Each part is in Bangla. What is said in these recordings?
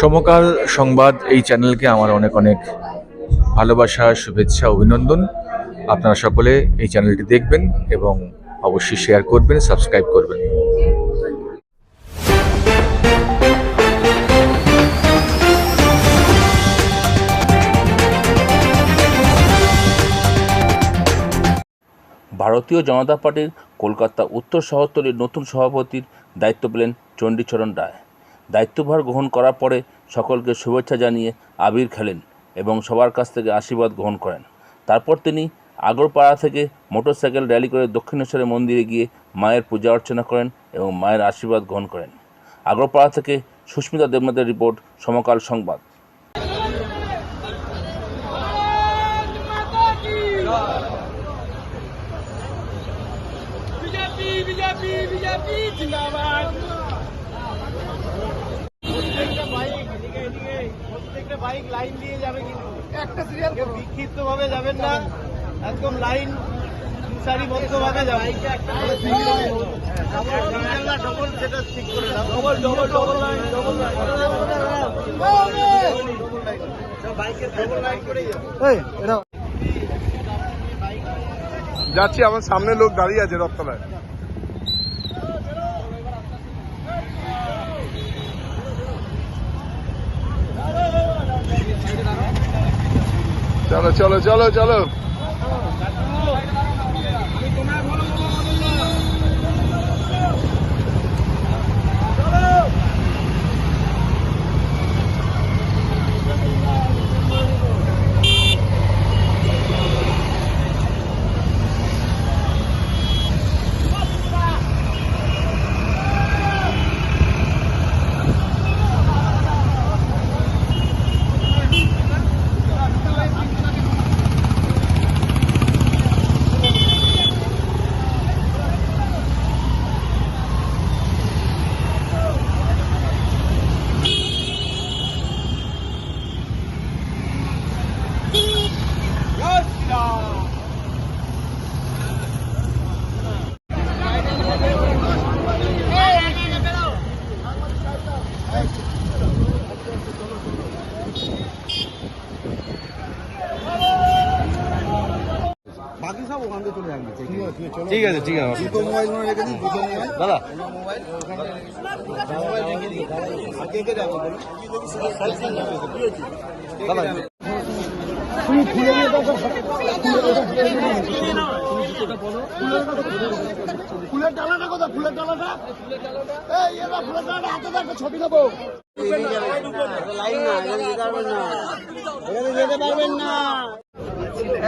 সমকাল সংবাদ এই চ্যানেলকে আমার অনেক অনেক ভালোবাসা, শুভেচ্ছা, অভিনন্দন। আপনারা সকলে এই চ্যানেলটি দেখবেন এবং অবশ্যই শেয়ার করবেন, সাবস্ক্রাইব করবেন। ভারতীয় জনতা পার্টির কলকাতা উত্তর শহরতলির নতুন সভাপতির দায়িত্ব পেলেন চণ্ডীচরণ রায়। দায়িত্বভার গ্রহণ করার পরে সকলকে শুভেচ্ছা জানিয়ে আবির খেলেন এবং সবার কাছ থেকে আশীর্বাদ গ্রহণ করেন। তারপর তিনি আগরপাড়া থেকে মোটরসাইকেল র্যালি করে দক্ষিণেশ্বরের মন্দিরে গিয়ে মায়ের পূজা অর্চনা করেন এবং মায়ের আশীর্বাদ গ্রহণ করেন। আগরপাড়া থেকে সুস্মিতা দেবনাথের রিপোর্ট, সমকাল সংবাদ। বিজেপি বিজেপি বিজেপি, জিন্দাবাদ প্রত্যেকটা বাইক এদিকে এদিকে প্রত্যেকটা বাইক লাইন দিয়ে যাবে কিন্তু। একটা সিরিয়াল বিক্ষিপ্ত ভাবে যাবেন না একদম লাইন সারিবদ্ধ ভাবে যাবে ডবল সেটা ঠিক করে double double double line double line বাইকের ডবল লাইন করে যাচ্ছি আমার সামনে লোক দাঁড়িয়ে আছে 加了加了加了加了。ঠিক আছে ঠিক আছে মনে দাদা দাদা ফুলের ডালাটা কোথায় ফুলের ডালাটা এই ফুলের ডালাটা হাতে দেখো ছবি নেব যেতে পারবেন না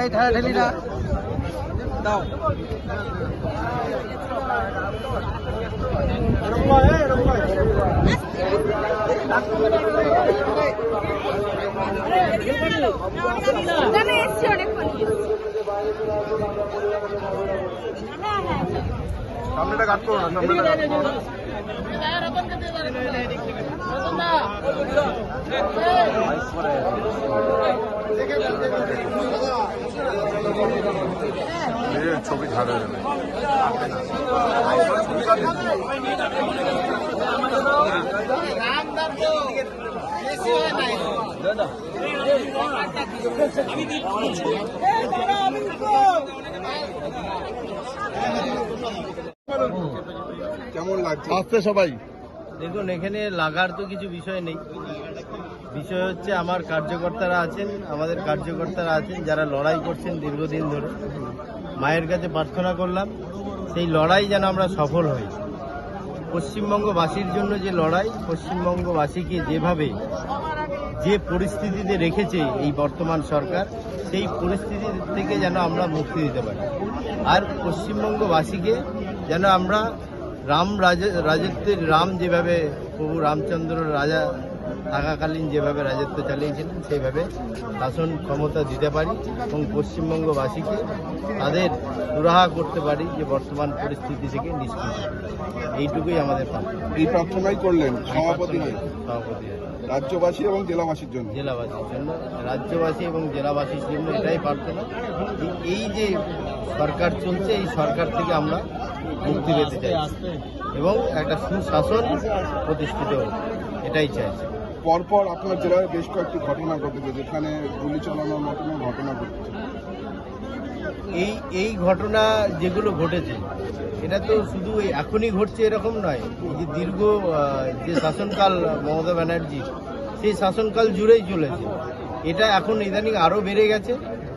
এই ঠেলা ঠেলি না দাও। সামনেটা কাট করো না সামনেটা ছবি ঝাড়ে যাবে। কেমন লাগছে? আসতে সবাই। দেখুন এখানে লাগার তো কিছু বিষয় নেই। বিষয় হচ্ছে আমার কার্যকর্তারা আছেন আমাদের কার্যকর্তারা আছেন যারা লড়াই করছেন দীর্ঘদিন ধরে। মায়ের কাছে প্রার্থনা করলাম, সেই লড়াই যেন আমরা সফল হই। পশ্চিমবঙ্গবাসীর জন্য যে লড়াই, পশ্চিমবঙ্গবাসীকে যেভাবে যে পরিস্থিতিতে রেখেছে এই বর্তমান সরকার, সেই পরিস্থিতি থেকে যেন আমরা মুক্তি দিতে পারি। আর পশ্চিমবঙ্গবাসীকে যেন আমরা রাম রাজ- রাজত্বের রাম যেভাবে প্রভু রামচন্দ্র রাজা থাকাকালীন যেভাবে রাজত্ব চালিয়েছিলেন সেইভাবে শাসন ক্ষমতা দিতে পারি এবং পশ্চিমবঙ্গবাসীকে তাদের সুরাহা করতে পারি যে বর্তমান পরিস্থিতি থেকে নিষ্কৃত। এইটুকুই আমাদের। এই প্রার্থনাই করলেন সভাপতি সভাপতি। রাজ্যবাসী এবং জেলাবাসীর জন্য? জেলাবাসীর জন্য। রাজ্যবাসী এবং জেলাবাসীর জন্য এটাই প্রার্থনা এই যে সরকার চলছে এই সরকার থেকে আমরা মুক্তি পেতে চাই। এবং একটা সুশাসন প্রতিষ্ঠিত হোক এটাই চাইছি পরপর আপনার জেলায় বেশ কয়েকটি ঘটনা ঘটেছে, যেখানে গুলি চালানোর মতন ঘটনা ঘটেছে। এই এই ঘটনা যেগুলো ঘটেছে, এটা তো শুধু এখনই ঘটছে এরকম নয় যে দীর্ঘ যে শাসনকাল মমতা ব্যানার্জি, সেই শাসনকাল জুড়েই চলেছে। এটা এখন ইদানিং আরও বেড়ে গেছে।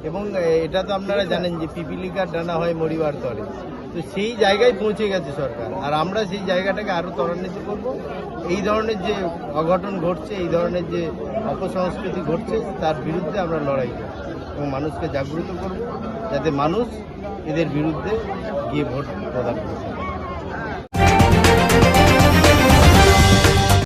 এবং এটা তো আপনারা জানেন যে পিপিলিকার ডানা হয় মরিবার তরে তো সেই জায়গায় পৌঁছে গেছে সরকার। আর আমরা সেই জায়গাটাকে আরও ত্বরান্বিত করব। এই ধরনের যে অঘটন ঘটছে, এই ধরনের যে অপসংস্কৃতি ঘটছে, তার বিরুদ্ধে আমরা লড়াই করব এবং মানুষকে জাগ্রত করব, যাতে মানুষ এদের বিরুদ্ধে গিয়ে ভোট প্রদান পারে।